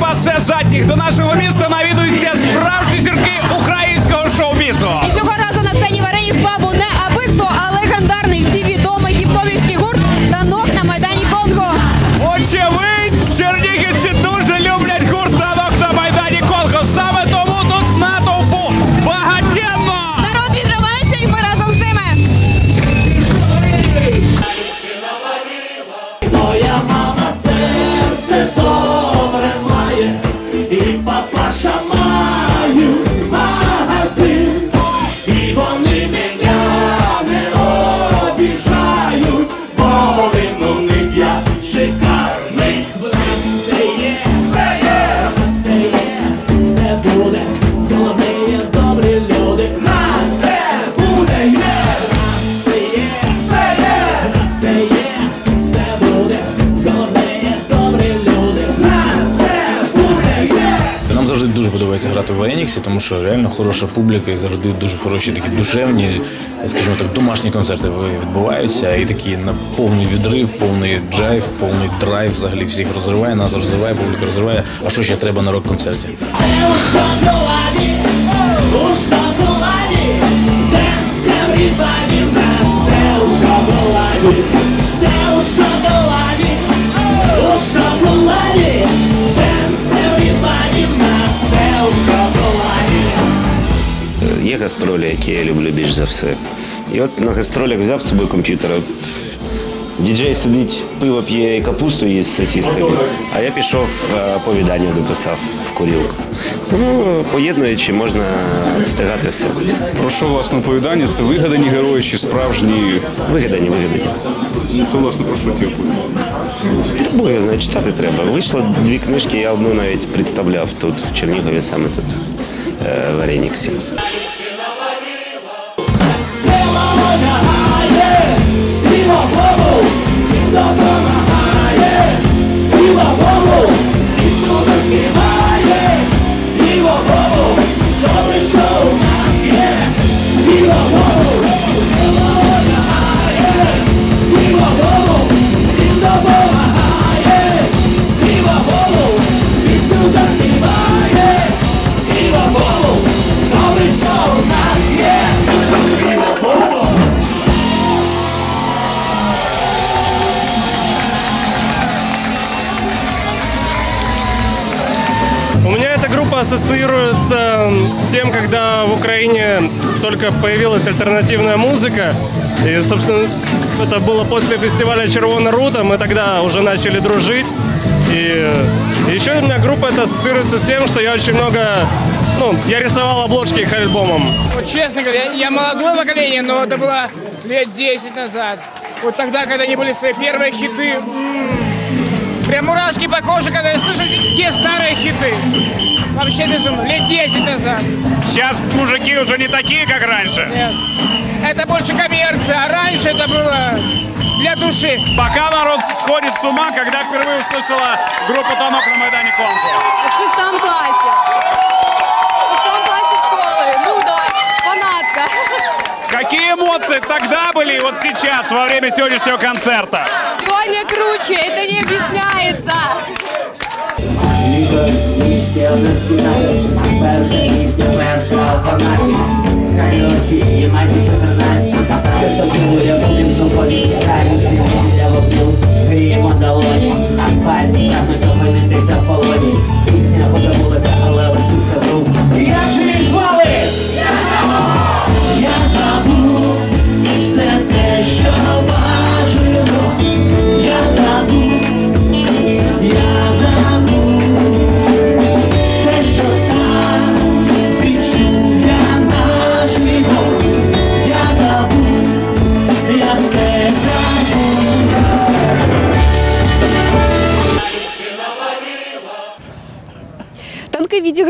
пасе задніх. До нашого міста навідуються справжні зірки українського Грати тому що реально хороша публіка і завжди дуже хороші такі душевні, скажімо так, домашні концерти відбуваються. І такі на повний відрив, повний джайв, повний драйв взагалі всіх розриває, нас розриває, публіка розриває. А що ще треба на рок-концерті? Everybody, шоколаді, гастролі, які я люблю більш за все. І от на гастролях взяв з собою комп'ютер. От Діджей сидить, пиво п'є і капусту їсть з сосісками, а я пішов е, оповідання дописав в курілку. Тому поєднуючи, можна встигати все. Про що власне оповідання? Це вигадані герої чи справжні? Вигадані, вигадані. Ну, то власне про що ті оповідання? Та бо я знаю, читати треба. Вийшло дві книжки, я одну навіть представляв тут, в Чернігові, саме тут, е, в Ареніксі. Ассоциируется с тем, когда в Украине только появилась альтернативная музыка. И, собственно, это было после фестиваля «Червона Рута». Мы тогда уже начали дружить. И еще у меня группа это ассоциируется с тем, что я очень много... Ну, я рисовал обложки к альбомам. Вот честно говоря, я, молодое поколение, но это было лет 10 назад. Вот тогда, когда они были свои первые хиты. Прям мурашки по коже, когда я слышу те старые хиты Вообще безумно. Лет 10 назад. Сейчас мужики уже не такие, как раньше. Нет. Это больше коммерция, а раньше это было для души. Пока народ сходит с ума, когда впервые услышала группу танок на майдані Конго. В шестому класі. В шестому класі школи. Ну да, фанатка. Какие эмоции тогда были и вот сейчас, во время сегодняшнего концерта? Сегодня круче, это не объясняется. Still this night, I'm better than he's the man, so I'm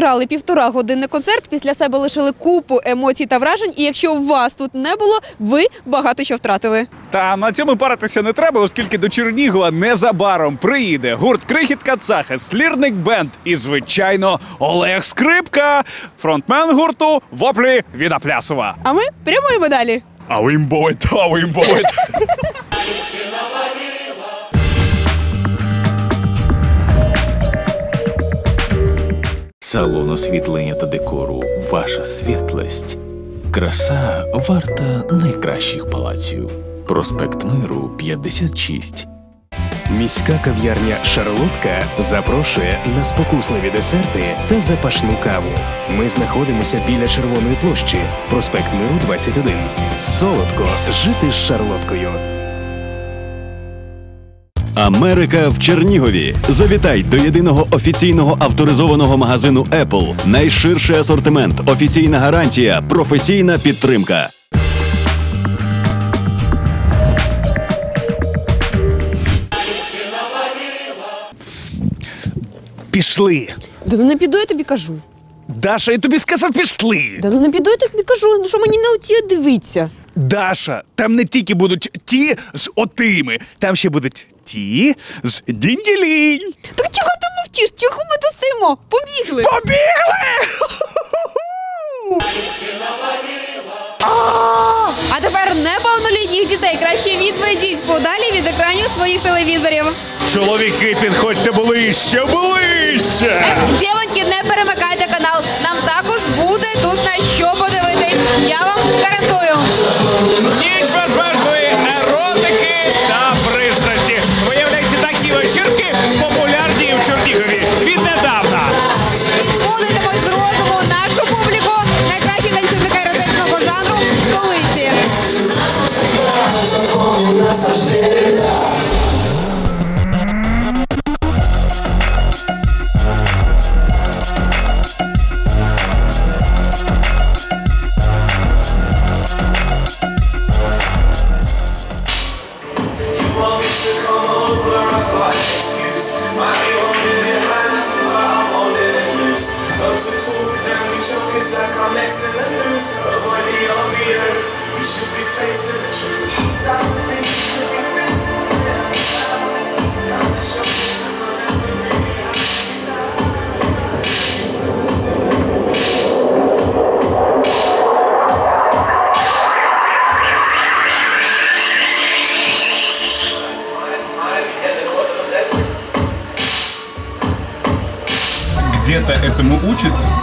Танки півтора години концерт. Після себе лишили купу емоцій та вражень. І якщо вас тут не було, ви багато що втратили. Та на цьому паритися не треба, оскільки до Чернігова незабаром приїде гурт Крихіт Кацахи, Слірник Бенд і, звичайно, Олег Скрипка, фронтмен гурту Воплі Відаплясова. А ми прямуємо далі. А вимбовить, а вимбовить. Салон освітлення та декору Ваша світлость. Краса варта найкращих палаців. Проспект Миру 56. Міська кав'ярня Шарлотка запрошує на спокусливі десерти та запашну каву. Ми знаходимося біля Червоної площі, проспект Миру 21. Солодко жити з Шарлоткою. Америка в Чернігові. Завітай до єдиного офіційного авторизованого магазину Apple. Найширший асортимент, офіційна гарантія, професійна підтримка. Пішли. Да ну не піду, я тобі кажу. Даша, я тобі сказав, пішли. Да ну не піду, я тобі кажу, ну що мені на оті дивиться. Даша, там не тільки будуть ті з отими, там ще будуть ті з дінділінь. Так чого ти мовчиш? Чого ми стоїмо? Побігли! Побігли! А тепер неповнолітніх дітей краще відведіть подалі від екранів своїх телевізорів. Чоловіки, підходьте ближче, ближче. Е, Дівоньки, не перемикайте канал. Нам також буде тут на що подивитись. Я вам гарантую.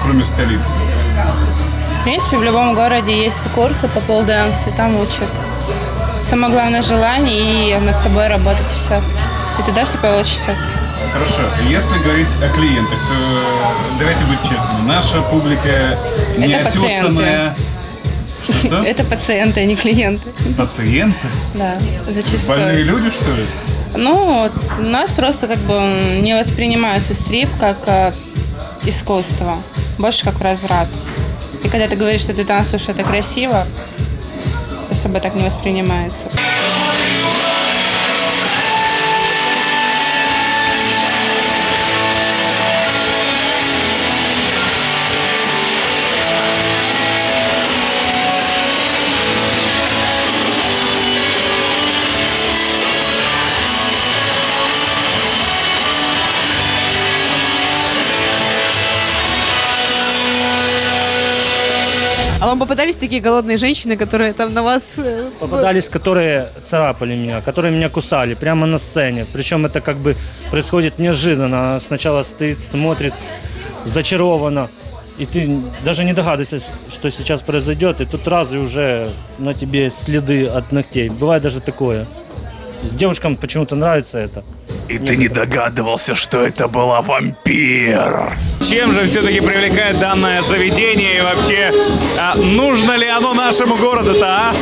Кроме столицы? В принципе, в любом городе есть курсы по полденсу, там учат. Самое главное желание и над собой работать все. И тогда все получится. Хорошо, если говорить о клиентах, то давайте быть честными. Наша публика не Это отесанная. Что? Это пациенты, а не клиенты. Пациенты? Да, зачастую. Больные люди, что ли? Ну, у нас просто как бы не воспринимается стрип как э, искусство, больше как разврат. И когда ты говоришь, что ты танцуешь, это красиво, особо так не воспринимается. А вам попадались такие голодные женщины, которые там на вас... э, Попадались, которые царапали меня, которые меня кусали прямо на сцене. Причем это как бы происходит неожиданно. Она сначала стоит, смотрит зачарованно. И ты даже не догадываешься, что сейчас произойдет. И тут раз и уже на тебе следы от ногтей. Бывает даже такое. С девушкам почему-то нравится это. И ты не догадывался, что это была вампир. Чем же все-таки привлекает данное заведение и вообще а, нужно ли оно нашему городу-то, а?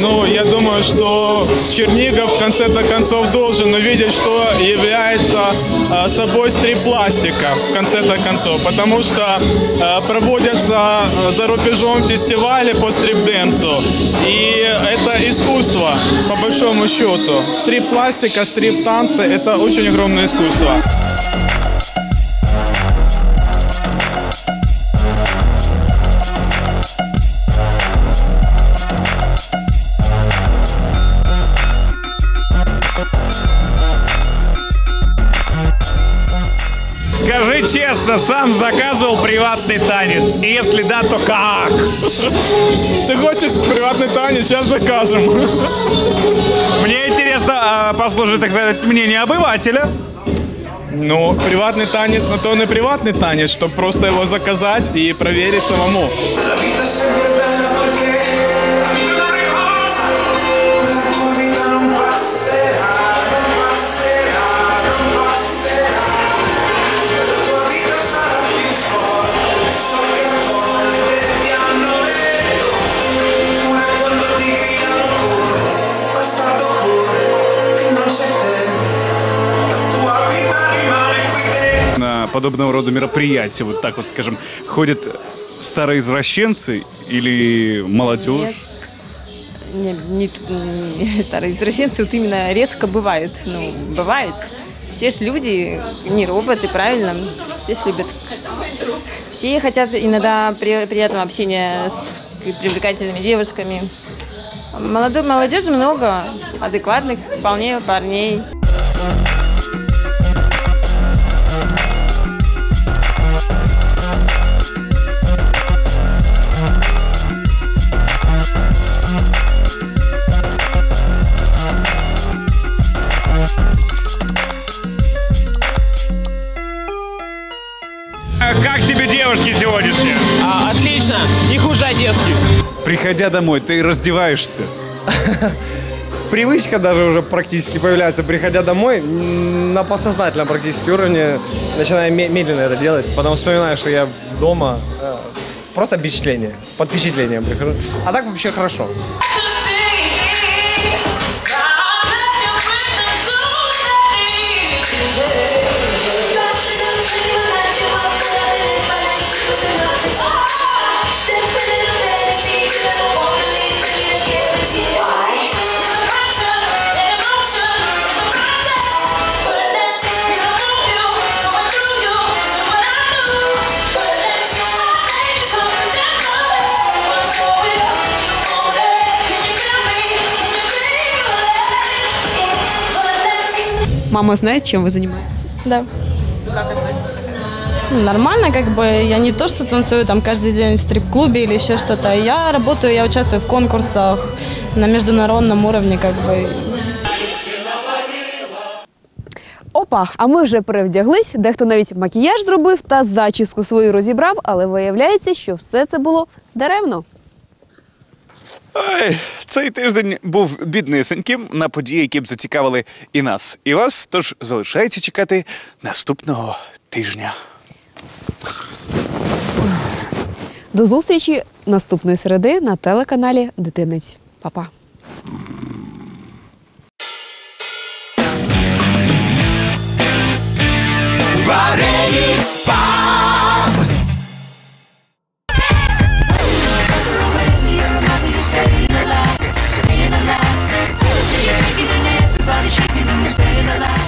Ну, я думаю, что Чернигов в конце-то концов должен увидеть, что является э, собой стрип-пластика в конце-то концов, потому что э, проводятся э, за рубежом фестивали по стрип-денсу, и это искусство, по большому счету. Стрип-пластика, стрип-танцы – это очень огромное искусство. Сам заказывал приватный танец? И если да, то как? Ты хочешь приватный танец? Сейчас закажем. Мне интересно а, послушать, так сказать, мнение обывателя. Ну, приватный танец, на то он и приватный танец, чтобы просто его заказать и проверить самому. Подобного рода мероприятия, вот так вот, скажем, ходят старые извращенцы или молодежь? Не, не- не старые извращенцы вот именно редко бывают. Ну, бывает. Все ж люди, не роботы, правильно? Все ж любят. Все хотят иногда при- приятного общения с привлекательными девушками. Молодой молодежи много, адекватных вполне парней. Одесских. Приходя домой, ты раздеваешься. Привычка даже уже практически появляется, приходя домой, на подсознательном практически уровне начинаю ме- медленно это делать, потом вспоминаю, что я дома, э, просто впечатление, под впечатлением прихожу. А так вообще хорошо. Мама знает, чем вы занимаетесь? Да. Как относится? Ну, Нормально, как бы я не то, что танцую там каждый день в стрип-клубе или еще что-то. Я работаю, я участвую в конкурсах на международном уровне, как бы. Опа, а ми вже перевдяглись, дехто навіть макіяж зробив та зачіску свою розібрав, але виявляється, що все це було даремно. Ой, Цей тиждень був біднисеньким на події, які б зацікавили і нас, і вас. Тож залишається чекати наступного тижня. До зустрічі наступної середи на телеканалі Дитинець. Па-па. Варенік спа! Staying alive